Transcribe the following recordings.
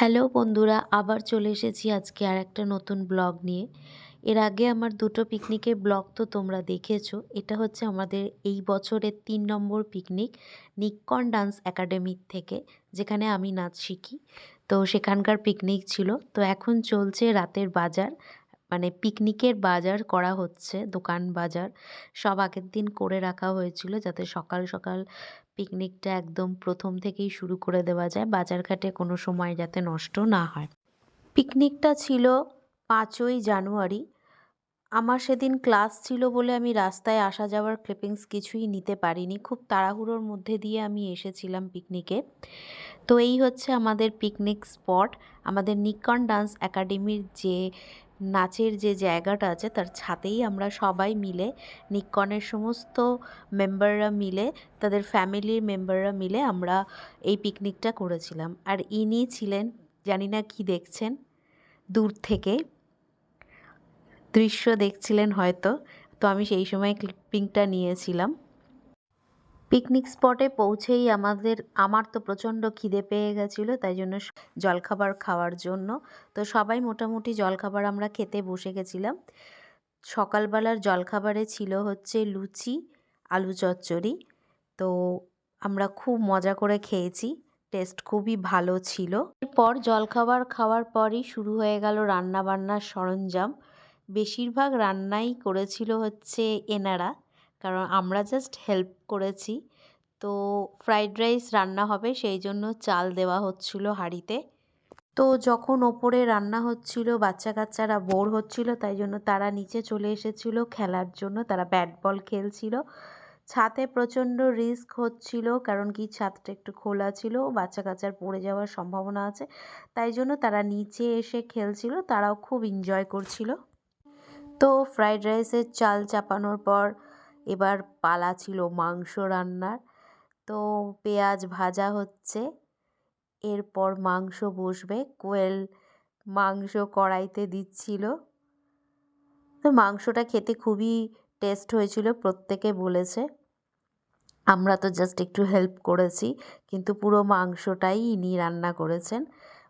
Hello বন্ধুরা, আবার চলে এসেছি আজকে আর একটা নতুন ব্লগ নিয়ে। এর আগে আমার দুটো পিকনিকের ব্লগ তো তোমরা দেখেছ। এটা হচ্ছে আমাদের এই বছরের তিন নম্বর পিকনিক, নিক্কন ডান্স একাডেমির থেকে, যেখানে আমি নাচ শিখি। তো সেখানকার পিকনিক ছিল। তো এখন চলছে রাতের বাজার মানে পিকনিকের বাজার করা হচ্ছে, দোকান বাজার। সব আগের দিন করে রাখা হয়েছিল যাতে সকাল সকাল পিকনিকটা একদম প্রথম থেকেই শুরু করে দেওয়া যায়। বাজারঘাটে কোনো সময় যাতে নষ্ট না হয়। পিকনিকটা ছিল পাঁচই জানুয়ারি। আমার সেদিন ক্লাস ছিল বলে আমি রাস্তায় আসা যাওয়ার ক্লিপিংস কিছুই নিতে পারিনি। খুব তাড়াহুড়োর মধ্যে দিয়ে আমি এসেছিলাম পিকনিকে তো এই হচ্ছে আমাদের পিকনিক স্পট আমাদের নিকন ডান্স একাডেমির যে নাচের যে জায়গাটা আছে, তার ছাতেই আমরা সবাই মিলে নিক্কনের সমস্ত মেম্বাররা মিলে, তাদের ফ্যামিলির মেম্বাররা মিলে আমরা এই পিকনিকটা করেছিলাম। আর ইনি ছিলেন, জানি না কি দেখছেন, দূর থেকে, দৃশ্য দেখছিলেন হয়তো, তো আমি সেই সময় ক্লিপিংটা নিয়েছিলাম। পিকনিক স্পটে পৌঁছেই আমাদের, আমার তো প্রচণ্ড খিদে পেয়ে গেছিল, তাই জন্য জলখাবার খাওয়ার জন্য। তো সবাই মোটামুটি জলখাবার আমরা খেতে বসে গেছিলাম। সকালবেলার জলখাবারে ছিল হচ্ছে লুচি, আলু চচ্চড়ি। তো আমরা খুব মজা করে খেয়েছি টেস্ট খুবই ভালো ছিল। এরপর জলখাবার খাওয়ার পরই শুরু হয়ে গেল রান্না বান্নার সরঞ্জাম। বেশিরভাগ রান্নাই করেছিল হচ্ছে এনারা। কারণ আমরা জাস্ট হেল্প করেছি। তো ফ্রাইড রাইস রান্না হবে, সেই জন্য চাল দেওয়া হচ্ছিল হাঁড়িতে। তো যখন ওপরে রান্না হচ্ছিল বাচ্চা কাচ্চারা বোর হচ্ছিল, তাই জন্য তারা নিচে চলে এসেছিল খেলার জন্য। তারা ব্যাট বল খেলছিল। ছাদে প্রচণ্ড রিস্ক হচ্ছিল, কারণ কি ছাদটা একটু খোলা ছিল বাচ্চা কাচ্চার পড়ে যাওয়ার সম্ভাবনা আছে। তাই জন্য তারা নিচে এসে খেলছিল, তারাও খুব এনজয় করছিল। তো ফ্রাইড রাইসের চাল চাপানোর পর এবার পালা ছিল মাংস রান্নার। তো পেঁয়াজ ভাজা হচ্ছে। এরপর মাংস বসবে। কোয়েল মাংস কড়াইতে দিচ্ছিল। তো মাংসটা খেতে খুবই টেস্ট হয়েছিল, প্রত্যেকে বলেছে। আমরা তো জাস্ট একটু হেল্প করেছি, কিন্তু পুরো মাংসটাই ইনি রান্না করেছেন।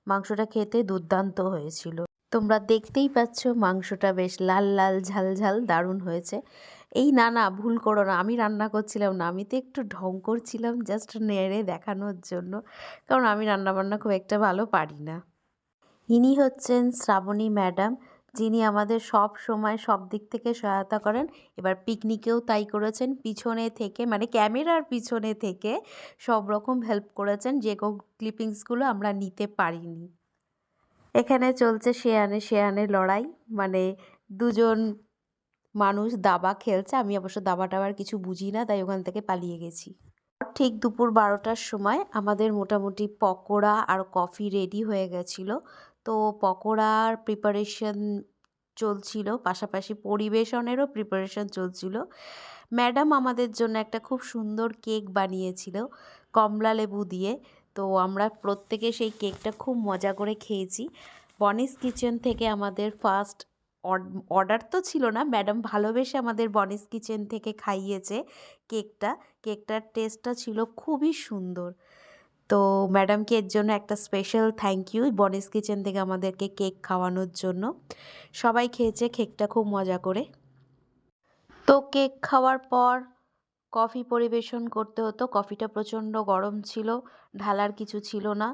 মাংসটা খেতে দুর্দান্ত হয়েছিল। তোমরা দেখতেই পাচ্ছ মাংসটা বেশ লাল লাল, ঝাল ঝাল, দারুণ হয়েছে। এই না না, ভুল করো না। আমি রান্না করছিলাম না। আমি তো একটু ঢং করছিলাম জাস্ট নেড়ে দেখানোর জন্য। কারণ আমি রান্নাবান্না খুব একটা ভালো পারি না। ইনি হচ্ছেন শ্রাবণী ম্যাডাম, যিনি আমাদের সব সময় সব দিক থেকে সহায়তা করেন। এবার পিকনিকেও তাই করেছেন। পিছনে থেকে মানে ক্যামেরার পিছনে থেকে সব রকম হেল্প করেছেন। যে ক্লিপিংসগুলো আমরা নিতে পারিনি। এখানে চলছে শেয়ানে শেয়ানে লড়াই। মানে দুজন মানুষ দাবা খেলছে, আমি অবশ্য দাবা টাবার কিছু বুঝি না, তাই ওখান থেকে পালিয়ে গেছি। ঠিক দুপুর বারোটার সময় আমাদের মোটামুটি পকোড়া আর কফি রেডি হয়ে গেছিল। তো পকোড়ার প্রিপারেশন চলছিল, পাশাপাশি পরিবেশনেরও প্রিপারেশন চলছিল। ম্যাডাম আমাদের জন্য একটা খুব সুন্দর কেক বানিয়েছিল, কমলা লেবু দিয়ে। তো আমরা প্রত্যেকে সেই কেকটা খুব মজা করে খেয়েছি। বনিস কিচেন থেকে আমাদের ফার্স্ট অর্ডার তো ছিল না। ম্যাডাম ভালোবেসে আমাদের বনিস কিচেন থেকে খাইয়েছে কেকটা। কেকটার টেস্টটা ছিল খুবই সুন্দর। তো ম্যাডামকে এর জন্য একটা special thank you Boni's kitchen থেকে আমাদেরকে কেক খাওয়ানোর জন্য। সবাই খেয়েছে, কেকটা খুব মজা করে। তো কেক খাওয়ার পর কফি পরিবেশন করতে হতো। কফিটা প্রচণ্ড গরম ছিল, ঢালার কিছু ছিল না।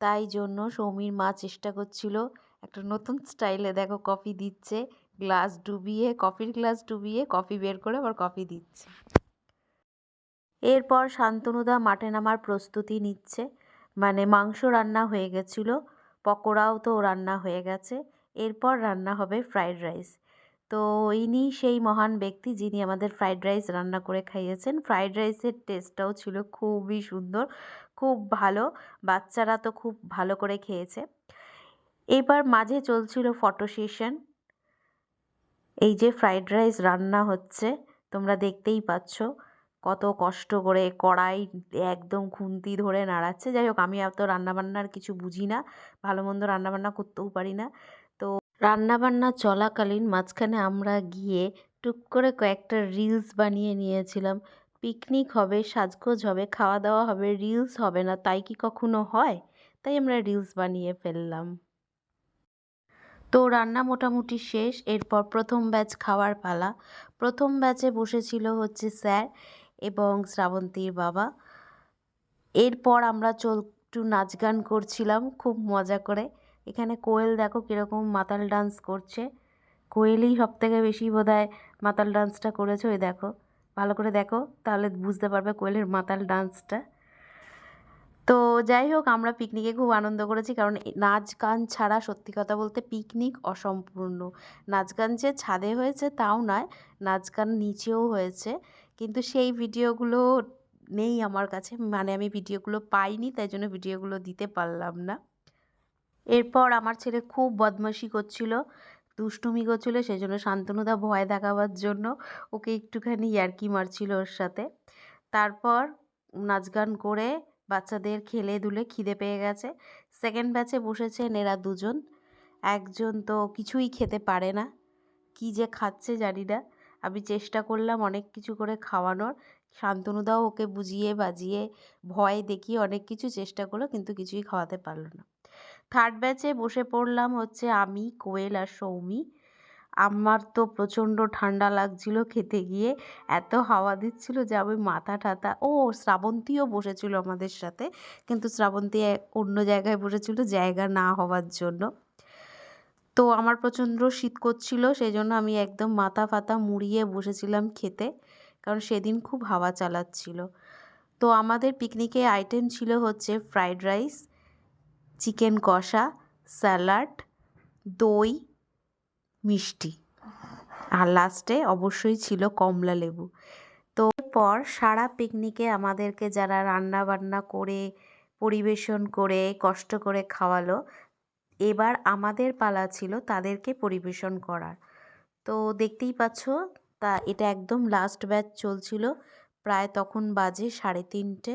তাই জন্য সৌমির মা চেষ্টা করছিল একটা নতুন স্টাইলে দেখো কফি দিচ্ছে, গ্লাস ডুবিয়ে, কফির গ্লাস ডুবিয়ে কফি বের করে আবার কফি দিচ্ছে। এরপর শান্তনুদা মাঠে নামার প্রস্তুতি নিচ্ছে। মানে মাংস রান্না হয়ে গেছিল, পকোড়াও তো রান্না হয়ে গেছে। এরপর রান্না হবে ফ্রাইড রাইস। তো ইনি সেই মহান ব্যক্তি যিনি আমাদের ফ্রাইড রাইস রান্না করে খাইয়েছেন। ফ্রাইড রাইসের টেস্টটাও ছিল খুবই সুন্দর, খুব ভালো। বাচ্চারা তো খুব ভালো করে খেয়েছে। এবার মাঝে চলছিল ফটো সেশন এই যে ফ্রাইড রাইস রান্না হচ্ছে, তোমরা দেখতেই পাচ্ছ কত কষ্ট করে কড়াই একদম খুন্তি ধরে নাড়াচ্ছে। যাই হোক, আমি এত রান্নাবান্নার কিছু বুঝি না, ভালো মন্দ রান্নাবান্না করতেও পারি না। তো রান্নাবান্না চলাকালীন মাঝখানে আমরা গিয়ে টুক করে কয়েকটা রিলস বানিয়ে নিয়েছিলাম। পিকনিক হবে, সাজগোজ হবে, খাওয়া দাওয়া হবে রিলস হবে না, তাই কি কখনো হয়? তাই আমরা রিলস বানিয়ে ফেললাম। তো রান্না মোটামুটি শেষ। এরপর প্রথম ব্যাচ খাওয়ার পালা। প্রথম ব্যাচে বসেছিল হচ্ছে স্যার এবং শ্রাবন্তীর বাবা। এরপর আমরা চল একটু নাচ গান করছিলাম, খুব মজা করে। এখানে কোয়েল দেখো কীরকম মাতাল ডান্স করছে। কোয়েলই সব থেকে বেশি বোধহয় মাতাল ডান্সটা করেছে, ওই দেখো। ভালো করে দেখো, তাহলে বুঝতে পারবে কোয়েলের মাতাল ডান্সটা। তো যাই হোক, আমরা পিকনিকে খুব আনন্দ করেছি। কারণ নাচ গান ছাড়া সত্যি কথা বলতে পিকনিক অসম্পূর্ণ। নাচ গান যে ছাদে হয়েছে তাও নয়, নাচ গান নিচেও হয়েছে। কিন্তু সেই ভিডিওগুলো নেই আমার কাছে। মানে আমি ভিডিওগুলো পাইনি, তাই জন্য ভিডিওগুলো দিতে পারলাম না। এরপর আমার ছেলে খুব বদমাশি করছিল, দুষ্টুমি করছিল সেই জন্য শান্তনুদা ভয় দেখাবার জন্য ওকে একটুখানি ইয়ার্কি মারছিল ওর সাথে। তারপর নাচ গান করে বাচ্চাদের খেলে দুলে খিদে পেয়ে গেছে। সেকেন্ড ব্যাচে বসেছেন এরা দুজন। একজন তো কিছুই খেতে পারে না। কি যে খাচ্ছে জানি না। আমি চেষ্টা করলাম অনেক কিছু করে খাওয়ানোর। শান্তনুদাও ওকে বুঝিয়ে বাজিয়ে ভয় দেখিয়ে অনেক কিছু চেষ্টা করল, কিন্তু কিছুই খাওয়াতে পারল না। থার্ড ব্যাচে বসে পড়লাম হচ্ছে আমি, কোয়েল আর সৌমি। আমার তো প্রচণ্ড ঠান্ডা লাগছিল খেতে গিয়ে। এত হাওয়া দিচ্ছিল যে আমি মাথা ঠাতা ও, শ্রাবন্তীও বসেছিল আমাদের সাথে। কিন্তু শ্রাবন্তী অন্য জায়গায় বসেছিল জায়গা না হওয়ার জন্য। তো আমার প্রচণ্ড শীত করছিল সেই জন্য আমি একদম মাথা ফাতা মুড়িয়ে বসেছিলাম খেতে। কারণ সেদিন খুব হাওয়া চালাচ্ছিল। তো আমাদের পিকনিকে আইটেম ছিল হচ্ছে ফ্রাইড রাইস চিকেন কষা স্যালাড দই মিষ্টি। আর লাস্টে অবশ্যই ছিল কমলা লেবু। তো পর সারা পিকনিকে আমাদেরকে যারা রান্না বান্না করে, পরিবেশন করে, কষ্ট করে খাওয়ালো, এবার আমাদের পালা ছিল তাদেরকে পরিবেশন করার। তো দেখতেই পাচ্ছ, তা এটা একদম লাস্ট ব্যাচ চলছিল, প্রায় তখন বাজে সাড়ে তিনটে।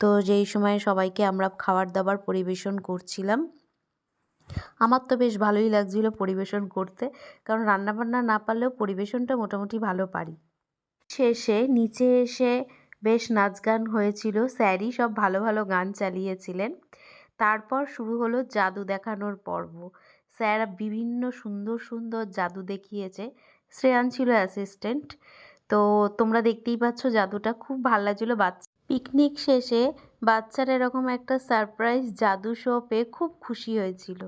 তো যেই সময় সবাইকে আমরা খাবার দাবার পরিবেশন করছিলাম আমার তো বেশ ভালোই লাগছিল পরিবেশন করতে। কারণ রান্নাবান্না না পারলেও পরিবেশনটা মোটামুটি ভালো পারি। শেষে নিচে এসে বেশ নাচ গান হয়েছিল। স্যারই সব ভালো ভালো গান চালিয়েছিলেন। তারপর শুরু হলো জাদু দেখানোর পর্ব। স্যার বিভিন্ন সুন্দর সুন্দর জাদু দেখিয়েছে। শ্রেয়ান ছিল অ্যাসিস্ট্যান্ট তো তোমরা দেখতেই পাচ্ছ জাদুটা খুব ভালো লাগছিল। বাচ্চা পিকনিক শেষে বাচ্চারা এরকম একটা সারপ্রাইজ জাদু শো পেয়ে খুব খুশি হয়েছিল।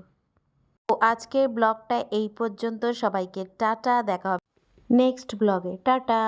তো আজকের ব্লগটা এই পর্যন্ত। সবাইকে টাটা, দেখা হবে। নেক্সট ব্লগে। টাটা।